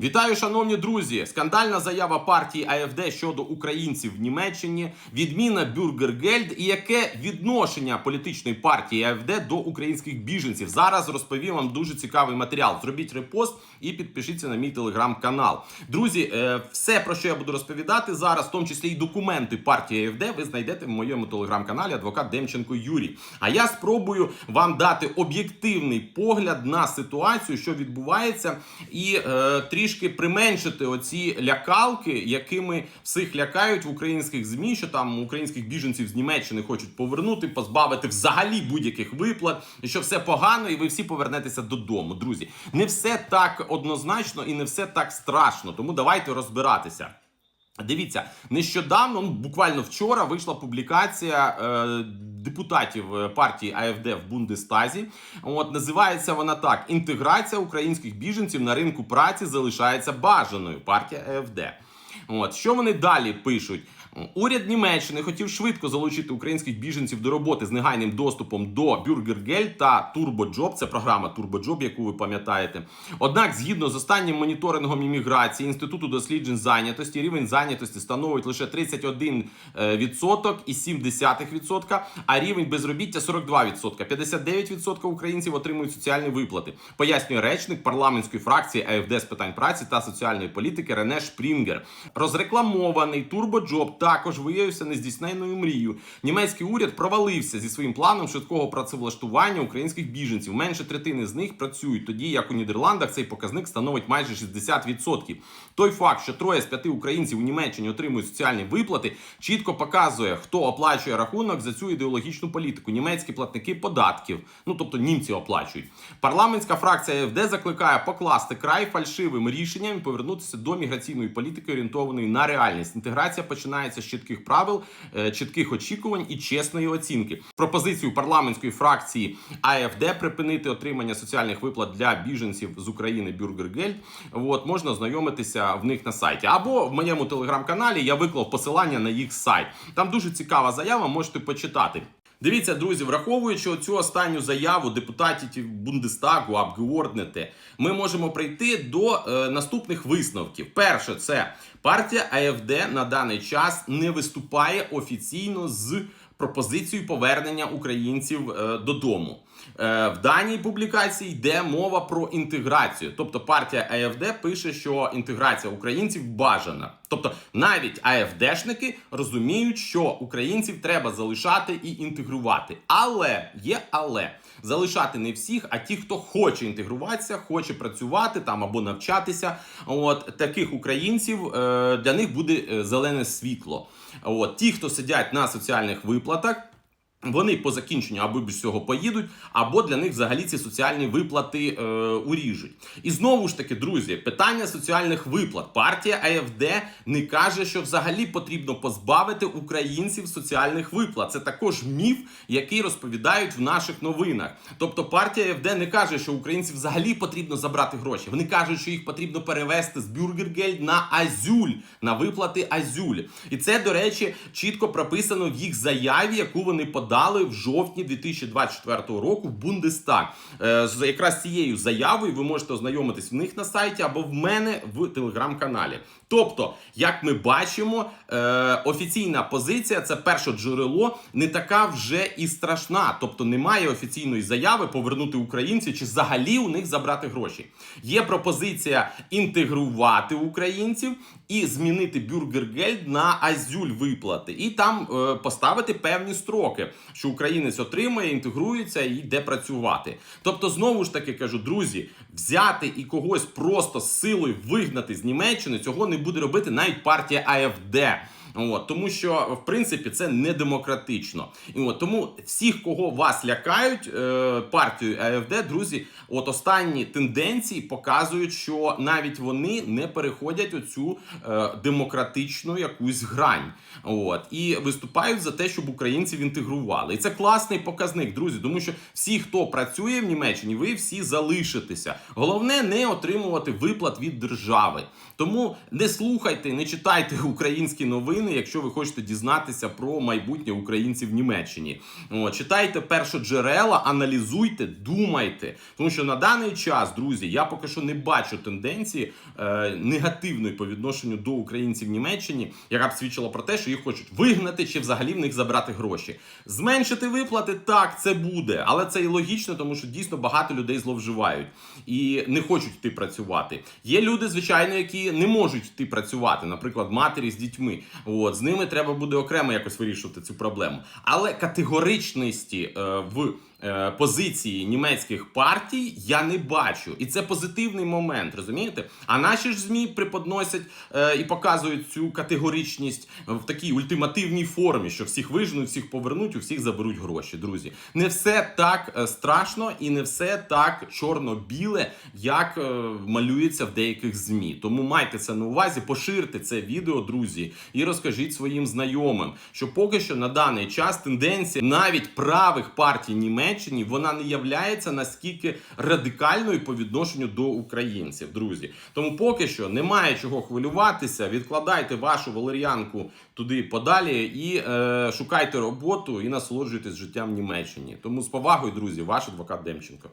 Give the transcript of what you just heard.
Вітаю, шановні друзі! Скандальна заява партії АФД щодо українців в Німеччині, відміна Бюргергельд і яке відношення політичної партії АФД до українських біженців. Зараз розповім вам дуже цікавий матеріал. Зробіть репост і підпишіться на мій телеграм-канал. Друзі, е, все про що я буду розповідати зараз, в тому числі і документи партії АФД, ви знайдете в моєму телеграм-каналі адвокат Демченко Юрій. А я спробую вам дати об'єктивний погляд на ситуацію, що відбувається, і е, трішки применшити оці лякалки, якими всіх лякають в українських змі, що там українських біженців з Німеччини хочуть повернути, позбавити взагалі будь-яких виплат, що все погано, і ви всі повернетеся додому. Друзі, не все так однозначно і не все так страшно. Тому давайте розбиратися. Дивіться, нещодавно, ну, буквально вчора, вийшла публікація е, депутатів е, партії АФД в Бундестазі. От називається вона так: інтеграція українських біженців на ринку праці залишається бажаною. Партія АФД. От що вони далі пишуть? Уряд Німеччини хотів швидко залучити українських біженців до роботи з негайним доступом до Бюргергель та Турбоджоб. Це програма Турбоджоб, яку ви пам'ятаєте. Однак, згідно з останнім моніторингом імміграції інституту досліджень зайнятості, рівень зайнятості становить лише 31% і 0,7%, а рівень безробіття 42%. 59% українців отримують соціальні виплати. Пояснює речник парламентської фракції АФД з питань праці та соціальної політики Рене Шпрінгер. Розрекламований Турбоджоб також виявився нездійсненною мрією. Німецький уряд провалився зі своїм планом швидкого працевлаштування українських біженців. Менше третини з них працюють, тоді як у Нідерландах цей показник становить майже 60%. Той факт, що троє з п'яти українців у Німеччині отримують соціальні виплати, чітко показує, хто оплачує рахунок за цю ідеологічну політику. Німецькі платники податків, ну тобто німці оплачують. Парламентська фракція АФД закликає покласти край фальшивим рішенням і повернутися до міграційної політики, орієнтованої на реальність. Інтеграція починається з чітких правил, е, чітких очікувань і чесної оцінки. Пропозицію парламентської фракції АФД припинити отримання соціальних виплат для біженців з України Бюргергельд. От можна знайомитися в них на сайті. Або в моєму телеграм-каналі я виклав посилання на їх сайт. Там дуже цікава заява, можете почитати. Дивіться, друзі, враховуючи цю останню заяву депутатів Бундестагу Абгеорднете, ми можемо прийти до е, наступних висновків. Перше, це партія АФД на даний час не виступає офіційно з пропозицією повернення українців е, додому. Е, в даній публікації йде мова про інтеграцію. Тобто партія АФД пише, що інтеграція українців бажана. Тобто навіть АФДшники розуміють, що українців треба залишати і інтегрувати. Але є але залишати не всіх, а ті, хто хоче інтегруватися, хоче працювати там або навчатися. От таких українців е, для них буде зелене світло. От ті, хто сидять на соціальних виплатах. Вони по закінченню або без цього поїдуть, або для них взагалі ці соціальні виплати е, уріжуть. І знову ж таки, друзі, питання соціальних виплат. Партія АФД не каже, що взагалі потрібно позбавити українців соціальних виплат. Це також міф, який розповідають в наших новинах. Тобто партія АФД не каже, що українців взагалі потрібно забрати гроші. Вони кажуть, що їх потрібно перевести з Бюргергельд на Азюль, на виплати Азюль. І це, до речі, чітко прописано в їх заяві, яку вони подали в жовтні 2024 року в Бундестаг. Е, з якраз цією заявою ви можете ознайомитись в них на сайті або в мене в телеграм-каналі. Тобто, як ми бачимо, е, офіційна позиція це перше джерело не така вже і страшна. Тобто немає офіційної заяви повернути українців чи взагалі у них забрати гроші. Є пропозиція інтегрувати українців і змінити бюргергельд на азюль виплати, і там е, поставити певні строки, що українець отримує, інтегрується і йде працювати. Тобто, знову ж таки кажу, друзі, взяти і когось просто з силою вигнати з Німеччини цього не буде робити навіть партія АФД. От, тому що в принципі це не демократично. І от тому всіх, кого вас лякають е, партією АФД, друзі, от останні тенденції показують, що навіть вони не переходять оцю е, демократичну якусь грань. От і виступають за те, щоб українців інтегрували. І це класний показник, друзі. Тому що всі, хто працює в Німеччині, ви всі залишитеся. Головне не отримувати виплат від держави. Тому не слухайте, не читайте українські новини. Новини, якщо ви хочете дізнатися про майбутнє українців в Німеччині. От, читайте першоджерела, аналізуйте, думайте. Тому що на даний час, друзі, я поки що не бачу тенденції е, негативної по відношенню до українців в Німеччині, яка б свідчила про те, що їх хочуть вигнати чи взагалі в них забрати гроші. Зменшити виплати так, це буде, але це і логічно, тому що дійсно багато людей зловживають і не хочуть йти працювати. Є люди, звичайно, які не можуть йти працювати, наприклад, матері з дітьми. От з ними треба буде окремо якось вирішувати цю проблему. Але категоричності е, в позиції німецьких партій я не бачу, і це позитивний момент, розумієте? А наші ж змі преподносять е, і показують цю категоричність в такій ультимативній формі, що всіх виженуть, всіх повернуть, у всіх заберуть гроші. Друзі, не все так е, страшно і не все так чорно-біле, як е, малюється в деяких змі. Тому майте це на увазі, поширте це відео, друзі, і розкажіть своїм знайомим, що поки що на даний час тенденція навіть правих партій Німеччині вона не являється наскільки радикальною по відношенню до українців, друзі. Тому поки що немає чого хвилюватися. Відкладайте вашу валеріанку туди подалі і е, шукайте роботу і насолоджуйтесь життям в Німеччині. Тому з повагою, друзі, ваш адвокат Демченко.